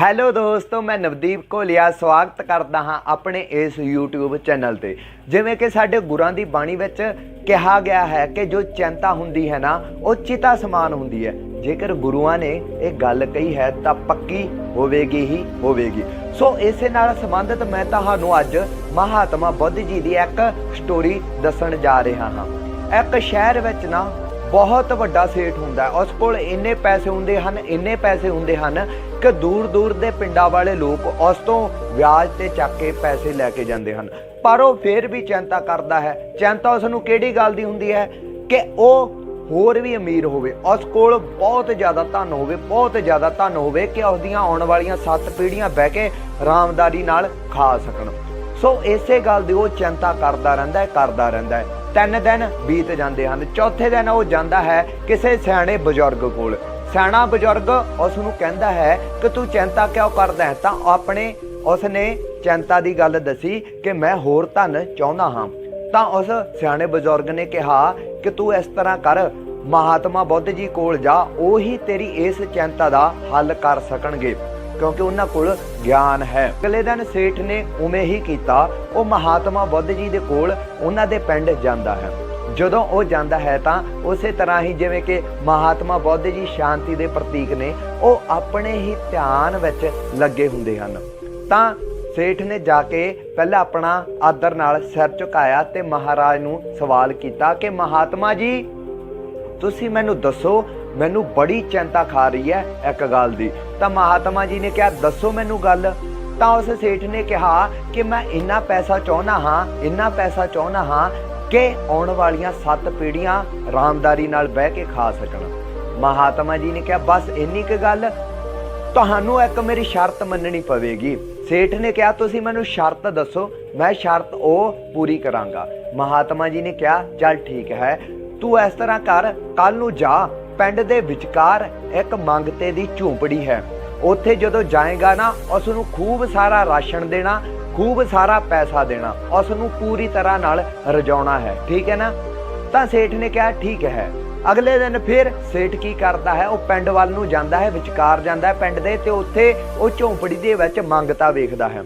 Hello ਦੋਸਤੋ, ਮੈਂ ਨਵਦੀਪ ਕੋਲਿਆ ਸਵਾਗਤ ਕਰਦਾ ਹਾਂ ਆਪਣੇ ਇਸ YouTube ਚੈਨਲ ਤੇ। ਜਿਵੇਂ ਕਿ ਸਾਡੇ ਗੁਰਾਂ ਦੀ ਬਾਣੀ ਵਿੱਚ ਕਿਹਾ ਗਿਆ ਹੈ ਕਿ ਜੋ ਚਿੰਤਾ ਹੁੰਦੀ ਹੈ ਨਾ, ਉਹ ਚਿਤਾ ਸਮਾਨ ਹੁੰਦੀ ਹੈ। ਜੇਕਰ ਗੁਰੂਆਂ ਨੇ ਇਹ ਗੱਲ ਕਹੀ ਹੈ, ਤਾਂ ਪੱਕੀ ਹੋਵੇਗੀ ਹੀ ਹੋਵੇਗੀ। ਸੋ ਇਸੇ ਨਾਲ ਸੰਬੰਧਿਤ ਮੈਂ ਤੁਹਾਨੂੰ ਅੱਜ ਮਹਾਤਮਾ ਬੁੱਧ ਜੀ ਦੀ ਇੱਕ ਸਟੋਰੀ ਦੱਸਣ ਜਾ ਰਿਹਾ ਹਾਂ। ਇੱਕ ਸ਼ਹਿਰ ਵਿੱਚ ਨਾ ਬਹੁਤ ਵੱਡਾ ਸੇਠ ਹੁੰਦਾ ਹੈ। ਉਸ ਕੋਲ ਇੰਨੇ ਪੈਸੇ ਹੁੰਦੇ ਹਨ, ਇੰਨੇ ਪੈਸੇ ਹੁੰਦੇ ਹਨ ਕਿ ਦੂਰ ਦੂਰ ਦੇ ਪਿੰਡਾਂ ਵਾਲੇ ਲੋਕ ਉਸ ਤੋਂ ਵਿਆਜ ਤੇ ਚੱਕ ਕੇ ਪੈਸੇ ਲੈ ਕੇ ਜਾਂਦੇ ਹਨ। ਪਰ ਉਹ ਫੇਰ ਵੀ ਚਿੰਤਾ ਕਰਦਾ ਹੈ। ਚਿੰਤਾ ਉਸ ਨੂੰ ਕਿਹੜੀ ਗੱਲ ਦੀ ਹੁੰਦੀ ਹੈ? ਕਿ ਉਹ ਹੋਰ ਵੀ ਅਮੀਰ ਹੋਵੇ। ਉਸ ਕੋਲ ਬਹੁਤ ਜ਼ਿਆਦਾ ਧਨ ਹੋਵੇ, ਬਹੁਤ ਜ਼ਿਆਦਾ ਧਨ ਹੋਵੇ ਕਿ ਉਸ ਦੀਆਂ ਆਉਣ ਵਾਲੀਆਂ ਸੱਤ ਪੀੜ੍ਹੀਆਂ ਬਹਿ ਕੇ ਆਰਾਮਦਾਰੀ ਨਾਲ ਖਾ ਸਕਣ। ਸੋ ਇਸੇ ਗੱਲ ਦੀ ਉਹ ਚਿੰਤਾ ਕਰਦਾ ਰਹਿੰਦਾ ਹੈ, ਕਰਦਾ ਰਹਿੰਦਾ ਹੈ। ਤਿੰਨ ਦਿਨ ਬੀਤ ਜਾਂਦੇ ਹਨ। ਚੌਥੇ ਦਿਨ ਉਹ ਜਾਂਦਾ ਹੈ ਕਿਸੇ ਸਿਆਣੇ ਬਜ਼ੁਰਗ ਕੋਲ। ਸਿਆਣਾ ਬਜ਼ੁਰਗ ਉਸ ਨੂੰ ਕਹਿੰਦਾ ਹੈ ਕਿ ਤੂੰ ਚਿੰਤਾ ਕਿਉਂ ਕਰਦਾ ਹੈ? ਤਾਂ ਆਪਣੇ ਉਸ ਨੇ ਚਿੰਤਾ ਦੀ ਗੱਲ ਦੱਸੀ ਕਿ ਮੈਂ ਹੋਰ ਧਨ ਚਾਹੁੰਦਾ ਹਾਂ। ਤਾਂ ਉਸ ਸਿਆਣੇ ਬਜ਼ੁਰਗ ਨੇ ਕਿਹਾ ਕਿ ਤੂੰ ਇਸ ਤਰ੍ਹਾਂ ਕਰ, ਮਹਾਤਮਾ ਬੁੱਧ ਜੀ ਕੋਲ ਜਾ, ਉਹੀ ਤੇਰੀ ਇਸ ਚਿੰਤਾ ਦਾ ਹੱਲ ਕਰ ਸਕਣਗੇ। ਕਿਉਂਕਿ ਉਹਨਾਂ ਕੋਲ ਗਿਆਨ ਹੈ। ਅਗਲੇ ਦਿਨ ਸੇਠ ਨੇ ਉਵੇਂ ਹੀ ਕੀਤਾ। ਉਹ ਮਹਾਤਮਾ ਬੁੱਧ ਜੀ ਦੇ ਕੋਲ ਉਹਨਾਂ ਦੇ ਪਿੰਡ ਜਾਂਦਾ ਹੈ। ਜਦੋਂ ਉਹ ਜਾਂਦਾ ਹੈ ਤਾਂ ਉਸੇ ਤਰ੍ਹਾਂ ਹੀ ਜਿਵੇਂ ਕਿ ਮਹਾਤਮਾ ਬੁੱਧ ਜੀ ਸ਼ਾਂਤੀ ਦੇ ਪ੍ਰਤੀਕ ਨੇ, ਉਹ ਆਪਣੇ ਹੀ ਧਿਆਨ ਵਿੱਚ ਲੱਗੇ ਹੁੰਦੇ ਹਨ। ਤਾਂ ਸੇਠ ਨੇ ਜਾ ਕੇ ਪਹਿਲਾਂ ਆਪਣਾ ਆਦਰ ਨਾਲ ਸਿਰ ਝੁਕਾਇਆ ਤੇ ਮਹਾਰਾਜ ਨੂੰ ਸਵਾਲ ਕੀਤਾ ਕਿ ਮਹਾਤਮਾ ਜੀ ਤੁਸੀਂ ਮੈਨੂੰ ਦੱਸੋ, ਮੈਨੂੰ ਬੜੀ ਚਿੰਤਾ ਖਾ ਰਹੀ ਹੈ ਇੱਕ ਗੱਲ ਦੀ। ਤਾਂ ਮਹਾਤਮਾ ਜੀ ਨੇ ਕਿਹਾ, ਦੱਸੋ ਮੈਨੂੰ ਗੱਲ। ਤਾਂ ਉਸ ਸੇਠ ਨੇ ਕਿਹਾ ਕਿ ਮੈਂ ਇੰਨਾ ਪੈਸਾ ਚਾਹੁੰਦਾ ਹਾਂ, ਇੰਨਾ ਪੈਸਾ ਚਾਹੁੰਦਾ ਹਾਂ ਕਿ ਆਉਣ ਵਾਲੀਆਂ ਸੱਤ ਪੀੜ੍ਹੀਆਂ ਆਰਾਮਦਾਰੀ ਨਾਲ ਬਹਿ ਕੇ ਖਾ ਸਕਣ। ਮਹਾਤਮਾ ਜੀ ਨੇ ਕਿਹਾ, ਬਸ ਇੰਨੀ ਕੁ ਗੱਲ। ਤੁਹਾਨੂੰ ਇੱਕ ਮੇਰੀ ਸ਼ਰਤ ਮੰਨਣੀ ਪਵੇਗੀ। ਸੇਠ ਨੇ ਕਿਹਾ, ਤੁਸੀਂ ਮੈਨੂੰ ਸ਼ਰਤ ਦੱਸੋ, ਮੈਂ ਸ਼ਰਤ ਉਹ ਪੂਰੀ ਕਰਾਂਗਾ। ਮਹਾਤਮਾ ਜੀ ਨੇ ਕਿਹਾ, ਚੱਲ ਠੀਕ ਹੈ ਤੂੰ ਇਸ ਤਰ੍ਹਾਂ ਕਰ ਕੱਲ ਨੂੰ ਜਾ, ਪਿੰਡ ਦੇ ਵਿਚਕਾਰ ਇੱਕ ਮੰਗਤੇ ਦੀ ਝੂੰਪੜੀ ਹੈ। ਉੱਥੇ ਜਦੋਂ ਜਾਏਗਾ ਨਾ ਉਸ ਨੂੰ ਖੂਬ ਸਾਰਾ ਰਾਸ਼ਨ ਦੇਣਾ, ਖੂਬ ਸਾਰਾ ਪੈਸਾ ਦੇਣਾ ਉਸ ਨੂੰ ਪੂਰੀ ਤਰ੍ਹਾਂ ਨਾਲ ਰਜਾਉਣਾ ਹੈ। ਠੀਕ ਹੈ ਨਾ? ਤਾਂ ਸੇਠ ਨੇ ਕਿਹਾ, ਠੀਕ ਹੈ। ਅਗਲੇ ਦਿਨ ਫਿਰ ਸੇਠ ਕੀ ਕਰਦਾ ਹੈ? ਉਹ ਪਿੰਡ ਵੱਲ ਨੂੰ ਜਾਂਦਾ ਹੈ, ਵਿਚਕਾਰ ਜਾਂਦਾ ਹੈ ਪਿੰਡ ਦੇ, ਤੇ ਉੱਥੇ ਉਹ ਝੌਂਪੜੀ ਦੇ ਵਿੱਚ ਮੰਗਤਾ ਵੇਖਦਾ ਹੈ।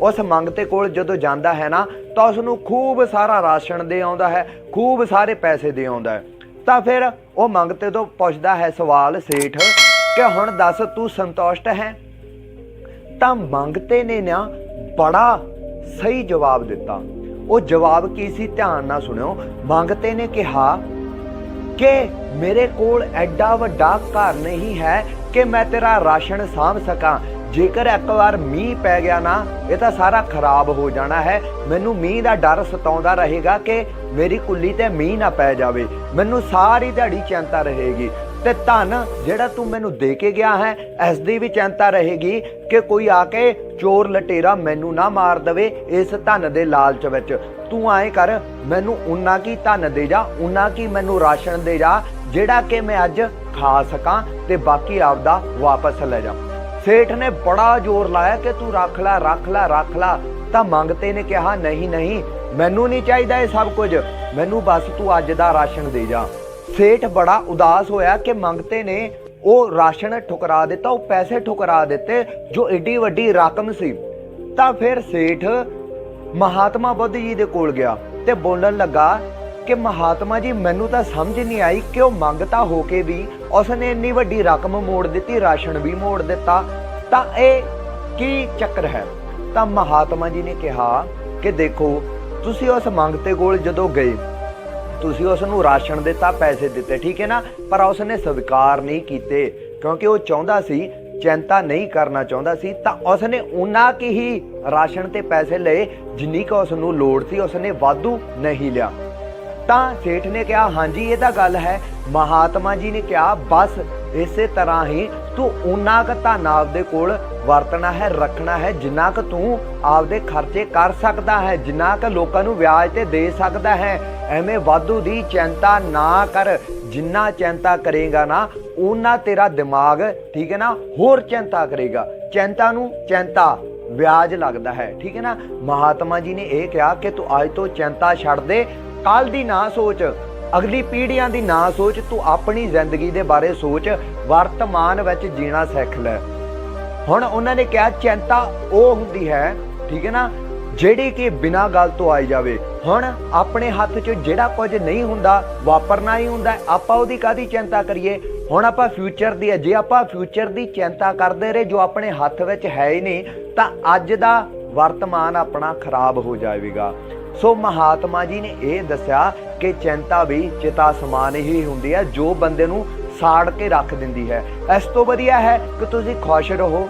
ਉਸ ਮੰਗਤੇ ਕੋਲ ਜਦੋਂ ਜਾਂਦਾ ਹੈ ਨਾ, ਤਾਂ ਉਸ ਨੂੰ ਖੂਬ ਸਾਰਾ ਰਾਸ਼ਨ ਦੇ ਆਉਂਦਾ ਹੈ, ਖੂਬ ਸਾਰੇ ਪੈਸੇ ਦੇ ਆਉਂਦਾ ਹੈ। ਤਾਂ ਫਿਰ ਉਹ ਮੰਗਤੇ ਤੋਂ ਪੁੱਛਦਾ ਹੈ, ਸਵਾਲ ਸੇਠ, ਕਿ ਹੁਣ ਦੱਸ ਤੂੰ ਸੰਤੁਸ਼ਟ ਹੈ? ਤਾਂ ਮੰਗਤੇ ਨੇ ਨਾ ਬੜਾ ਸਹੀ ਜਵਾਬ ਦਿੱਤਾ। ਉਹ ਜਵਾਬ ਕੀ ਸੀ ਧਿਆਨ ਨਾਲ ਸੁਣਿਓ। ਮੰਗਤੇ ਨੇ ਕਿਹਾ ਕਿ ਮੇਰੇ ਕੋਲ ਐਡਾ ਵੱਡਾ ਘਰ ਨਹੀਂ ਹੈ ਕਿ ਮੈਂ ਤੇਰਾ ਰਾਸ਼ਨ ਸਾਂਭ ਸਕਾਂ। ਜੇਕਰ ਇੱਕ ਵਾਰ ਮੀਂਹ ਪੈ ਗਿਆ ਨਾ, ਇਹ ਤਾਂ ਸਾਰਾ ਖਰਾਬ ਹੋ ਜਾਣਾ ਹੈ। ਮੈਨੂੰ ਮੀਂਹ ਦਾ ਡਰ ਸਤਾਉਂਦਾ ਰਹੇਗਾ ਕਿ ਮੇਰੀ ਕੁੱਲੀ ਤੇ ਮੀਂਹ ਨਾ ਪੈ ਜਾਵੇ। ਮੈਨੂੰ ਸਾਰੀ ਦਿਹਾੜੀ ਚਿੰਤਾ ਰਹੇਗੀ। ਤੇ ਧਨ ਜਿਹੜਾ ਤੂੰ ਮੈਨੂੰ ਦੇ ਕੇ ਗਿਆ ਹੈ ਇਸ ਦੀ ਵੀ ਚਿੰਤਾ ਰਹੇਗੀ ਕਿ ਕੋਈ ਆ ਕੇ ਚੋਰ ਲਟੇਰਾ ਮੈਨੂੰ ਨਾ ਮਾਰ ਦਵੇ ਇਸ ਧਨ ਦੇ ਲਾਲਚ ਵਿੱਚ। ਤੂੰ ਐਂ ਕਰ, ਮੈਨੂੰ ਉਨਾ ਕੀ ਧਨ ਦੇ ਜਾ ਉਨਾ ਕੀ ਮੈਨੂੰ ਰਾਸ਼ਨ ਦੇ ਜਾ, ਜਿਹੜਾ ਕਿ ਮੈਂ ਅੱਜ ਖਾ ਸਕਾਂ ਤੇ ਬਾਕੀ ਆਪਦਾ ਵਾਪਸ ਲੈ ਜਾ। ਸੇਠ ਨੇ ਬੜਾ ਜ਼ੋਰ ਲਾਇਆ ਕਿ ਤੂੰ ਰੱਖ ਲੈ ਰੱਖ ਲੈ ਰੱਖ ਲੈ। ਤਾਂ ਮੰਗਤੇ ਨੇ ਕਿਹਾ, ਨਹੀਂ ਨਹੀਂ, ਮੈਨੂੰ ਨਹੀਂ ਚਾਹੀਦਾ ਇਹ ਸਭ ਕੁਝ। ਮੈਨੂੰ ਬਸ ਤੂੰ ਅੱਜ ਦਾ ਰਾਸ਼ਨ ਦੇ ਜਾ। ਸੇਠ ਬੜਾ ਉਦਾਸ ਹੋਇਆ ਕਿ ਮੰਗਤੇ ਨੇ ਉਹ ਰਾਸ਼ਨ ਠੁਕਰਾ ਦਿੱਤਾ, ਉਹ ਪੈਸੇ ਠੁਕਰਾ ਦਿੱਤੇ, ਜੋ ਏਡੀ ਵੱਡੀ ਰਕਮ ਸੀ। ਤਾਂ ਫਿਰ ਸੇਠ ਮਹਾਤਮਾ ਬੁੱਧ ਜੀ ਦੇ ਕੋਲ ਗਿਆ ਤੇ ਬੋਲਣ ਲੱਗਾ ਕਿ ਮਹਾਤਮਾ ਜੀ, ਮੈਨੂੰ ਤਾਂ ਸਮਝ ਨਹੀਂ ਆਈ ਕਿ ਉਹ ਮੰਗਤਾ ਹੋ ਕੇ ਵੀ ਉਸਨੇ ਇੰਨੀ ਵੱਡੀ ਰਕਮ ਮੋੜ ਦਿੱਤੀ, ਰਾਸ਼ਨ ਵੀ ਮੋੜ ਦਿੱਤਾ, ਤਾਂ ਇਹ ਕੀ ਚੱਕਰ ਹੈ? ਤਾਂ ਮਹਾਤਮਾ ਜੀ ਨੇ ਕਿਹਾ ਕਿ ਦੇਖੋ, ਤੁਸੀਂ ਉਸ ਮੰਗਤੇ ਕੋਲ ਜਦੋਂ ਗਏ, ਤੁਸੀਂ ਉਸ ਨੂੰ ਰਾਸ਼ਨ ਦਿੱਤਾ, ਪੈਸੇ ਦਿੱਤੇ, ਠੀਕ ਹੈ ਨਾ? ਪਰ ਉਸ ਨੇ ਸਵੀਕਾਰ ਨਹੀਂ ਕੀਤੇ, ਕਿਉਂਕਿ ਉਹ ਚਾਹੁੰਦਾ ਸੀ, ਚਿੰਤਾ ਨਹੀਂ ਕਰਨਾ ਚਾਹੁੰਦਾ ਸੀ, ਤਾਂ ਉਸ ਨੇ ਉਨਾ ਕੀ ਹੀ ਰਾਸ਼ਨ ਤੇ ਪੈਸੇ ਲਏ, ਜਿੰਨੀ ਕੁ ਉਸ ਨੂੰ ਲੋੜ ਸੀ ਉਸ ਨੇ ਵਾਧੂ ਨਹੀਂ ਲਿਆ। ਤਾਂ ਸੇਠ ਨੇ ਕਿਹਾ, ਹਾਂਜੀ, ਇਹ ਤਾਂ ਗੱਲ ਹੈ। ਮਹਾਤਮਾ ਜੀ ਨੇ ਕਿਹਾ, ਬਸ ਇਸੇ ਤਰ੍ਹਾਂ ਹੀ ਤੂੰ ਉਨਾ ਕੁ ਧਨ ਆਪਦੇ ਕੋਲ ਵਰਤਣਾ ਹੈ, ਰੱਖਣਾ ਹੈ, ਜਿੰਨਾ ਕੁ ਤੂੰ ਆਪਦੇ ਖਰਚੇ ਕਰ ਸਕਦਾ ਹੈ, ਜਿੰਨਾ ਕੁ ਲੋਕਾਂ ਨੂੰ ਵਿਆਜ ਤੇ ਦੇ ਸਕਦਾ ਹੈ, ਐਵੇਂ ਵਾਧੂ ਦੀ ਚਿੰਤਾ ਨਾ ਕਰ। ਜਿੰਨਾ ਚਿੰਤਾ ਕਰੇਗਾ ਨਾ ਉਨਾ ਤੇਰਾ ਦਿਮਾਗ, ਠੀਕ ਹੈ ਨਾ, ਹੋਰ ਚਿੰਤਾ ਕਰੇਗਾ। ਚਿੰਤਾ ਨੂੰ ਚਿੰਤਾ, ਵਿਆਜ ਲੱਗਦਾ ਹੈ, ਠੀਕ ਹੈ ਨਾ? ਮਹਾਤਮਾ ਜੀ ਨੇ ਇਹ ਕਿਹਾ ਕਿ ਤੂੰ ਅੱਜ ਤੋਂ ਚਿੰਤਾ ਛੱਡ ਦੇ ਕੱਲ ਦੀ ਨਾ ਸੋਚ। ਅਗਲੀ ਪੀੜ੍ਹੀਆਂ ਦੀ ਨਾ ਸੋਚ, ਤੂੰ ਆਪਣੀ ਜ਼ਿੰਦਗੀ ਦੇ ਬਾਰੇ ਸੋਚ। ਵਰਤਮਾਨ ਵਿੱਚ ਜੀਣਾ ਸਿੱਖ ਲੈ। ਹੁਣ ਉਹਨਾਂ ਨੇ ਕਿਹਾ, ਚਿੰਤਾ ਉਹ ਹੁੰਦੀ ਹੈ, ਠੀਕ ਹੈ ਨਾ, ਜਿਹੜੀ ਕਿ ਬਿਨਾਂ ਗੱਲ ਤੋਂ ਆਈ ਜਾਵੇ। ਹੁਣ ਆਪਣੇ ਹੱਥ 'ਚ ਜਿਹੜਾ ਕੁਝ ਨਹੀਂ ਹੁੰਦਾ, ਵਾਪਰਨਾ ਹੀ ਹੁੰਦਾ ਆਪਾਂ ਉਹਦੀ ਕਾਦੀ ਚਿੰਤਾ ਕਰੀਏ? ਹੁਣ ਆਪਾਂ ਫਿਊਚਰ ਦੀ ਹੈ। ਜੇ ਆਪਾਂ ਫਿਊਚਰ ਦੀ ਚਿੰਤਾ ਕਰਦੇ ਰਹੇ, ਜੋ ਆਪਣੇ ਹੱਥ ਵਿੱਚ ਹੈ ਹੀ ਨਹੀਂ, ਤਾਂ ਅੱਜ ਦਾ ਵਰਤਮਾਨ ਆਪਣਾ ਖਰਾਬ ਹੋ ਜਾਵੇਗਾ। ਸੋ ਮਹਾਤਮਾ ਜੀ ਨੇ ਇਹ ਦੱਸਿਆ ਕਿ ਚਿੰਤਾ ਵੀ ਚਿਤਾ ਸਮਾਨ ਹੀ ਹੁੰਦੀ ਹੈ, ਜੋ ਬੰਦੇ ਨੂੰ ਸਾੜ ਕੇ ਰੱਖ ਦਿੰਦੀ ਹੈ। ਇਸ ਤੋਂ ਵਧੀਆ ਹੈ ਕਿ ਤੁਸੀਂ ਖੁਸ਼ ਰਹੋ।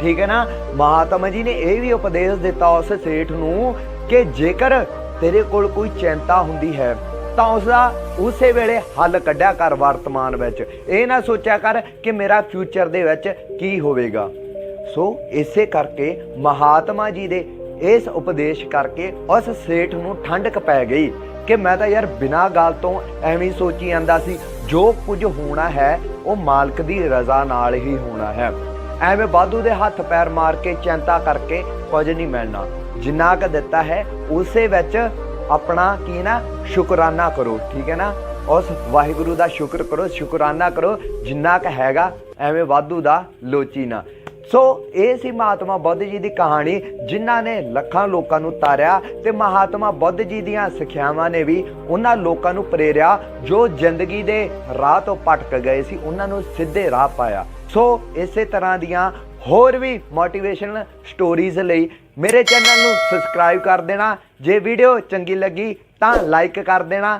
ਠੀਕ ਹੈ ਨਾ? ਮਹਾਤਮਾ ਜੀ ਨੇ ਇਹ ਵੀ ਉਪਦੇਸ਼ ਦਿੱਤਾ ਉਸ ਸੇਠ ਨੂੰ ਕਿ ਜੇਕਰ ਤੇਰੇ ਕੋਲ ਕੋਈ ਚਿੰਤਾ ਹੁੰਦੀ ਹੈ, ਤਾਂ ਉਸ ਦਾ ਉਸੇ ਵੇਲੇ ਹੱਲ ਕੱਢਿਆ ਕਰ ਵਰਤਮਾਨ ਵਿੱਚ। ਇਹ ਨਾ ਸੋਚਿਆ ਕਰ ਕਿ ਮੇਰਾ ਫਿਊਚਰ ਦੇ ਵਿੱਚ ਕੀ ਹੋਵੇਗਾ। ਸੋ ਇਸੇ ਕਰਕੇ ਮਹਾਤਮਾ ਜੀ ਦੇ ਇਸ ਉਪਦੇਸ਼ ਕਰਕੇ ਉਸ ਸੇਠ ਨੂੰ ਠੰਡਕ ਪੈ ਗਈ ਕਿ ਮੈਂ ਤਾਂ ਯਾਰ ਬਿਨਾਂ ਗੱਲ ਤੋਂ ਐਵੇਂ ਸੋਚੀ ਜਾਂਦਾ ਸੀ, ਜੋ ਕੁਝ ਹੋਣਾ ਹੈ, ਉਹ ਮਾਲਕ ਦੀ ਰਜ਼ਾ ਨਾਲ ਹੀ ਹੋਣਾ ਹੈ। ਐਵੇਂ ਬਾਦੂ ਦੇ ਹੱਥ ਪੈਰ ਮਾਰ ਕੇ ਚਿੰਤਾ ਕਰਕੇ ਕੁਝ ਨਹੀਂ ਮਿਲਣਾ। ਜਿੰਨਾ ਕ ਦਿੱਤਾ ਹੈ, ਉਸੇ ਵਿੱਚ ਆਪਣਾ ਕੀ ਨਾ, ਸ਼ੁਕਰਾਨਾ ਕਰੋ, ਠੀਕ ਹੈ ਨਾ? ਉਸ ਵਾਹਿਗੁਰੂ ਦਾ ਸ਼ੁਕਰ ਕਰੋ, ਸ਼ੁਕਰਾਨਾ ਕਰੋ, ਜਿੰਨਾ ਕ ਹੈਗਾ, ਐਵੇਂ ਵਾਧੂ ਦਾ ਲੋਚੀ ਨਾ। ਸੋ ਇਹ ਸੀ ਮਹਾਤਮਾ ਬੁੱਧ ਜੀ ਦੀ ਕਹਾਣੀ, ਜਿਨ੍ਹਾਂ ਨੇ ਲੱਖਾਂ ਲੋਕਾਂ ਨੂੰ ਤਾਰਿਆ ਤੇ ਮਹਾਤਮਾ ਬੁੱਧ ਜੀ ਦੀਆਂ ਸਿੱਖਿਆਵਾਂ ਨੇ ਵੀ ਉਹਨਾਂ ਲੋਕਾਂ ਨੂੰ ਪ੍ਰੇਰਿਆ, ਜੋ ਜ਼ਿੰਦਗੀ ਦੇ ਰਾਹ ਤੋਂ ਭਟਕ ਗਏ ਸੀ, ਉਹਨਾਂ ਨੂੰ ਸਿੱਧੇ ਰਾਹ ਪਾਇਆ। ਸੋ ਇਸੇ ਤਰ੍ਹਾਂ ਦੀਆਂ ਹੋਰ ਵੀ ਮੋਟੀਵੇਸ਼ਨਲ ਸਟੋਰੀਜ਼ ਲਈ ਮੇਰੇ ਚੈਨਲ ਨੂੰ ਸਬਸਕ੍ਰਾਈਬ ਕਰ ਦੇਣਾ। ਜੇ ਵੀਡੀਓ ਚੰਗੀ ਲੱਗੀ ਤਾਂ ਲਾਈਕ ਕਰ ਦੇਣਾ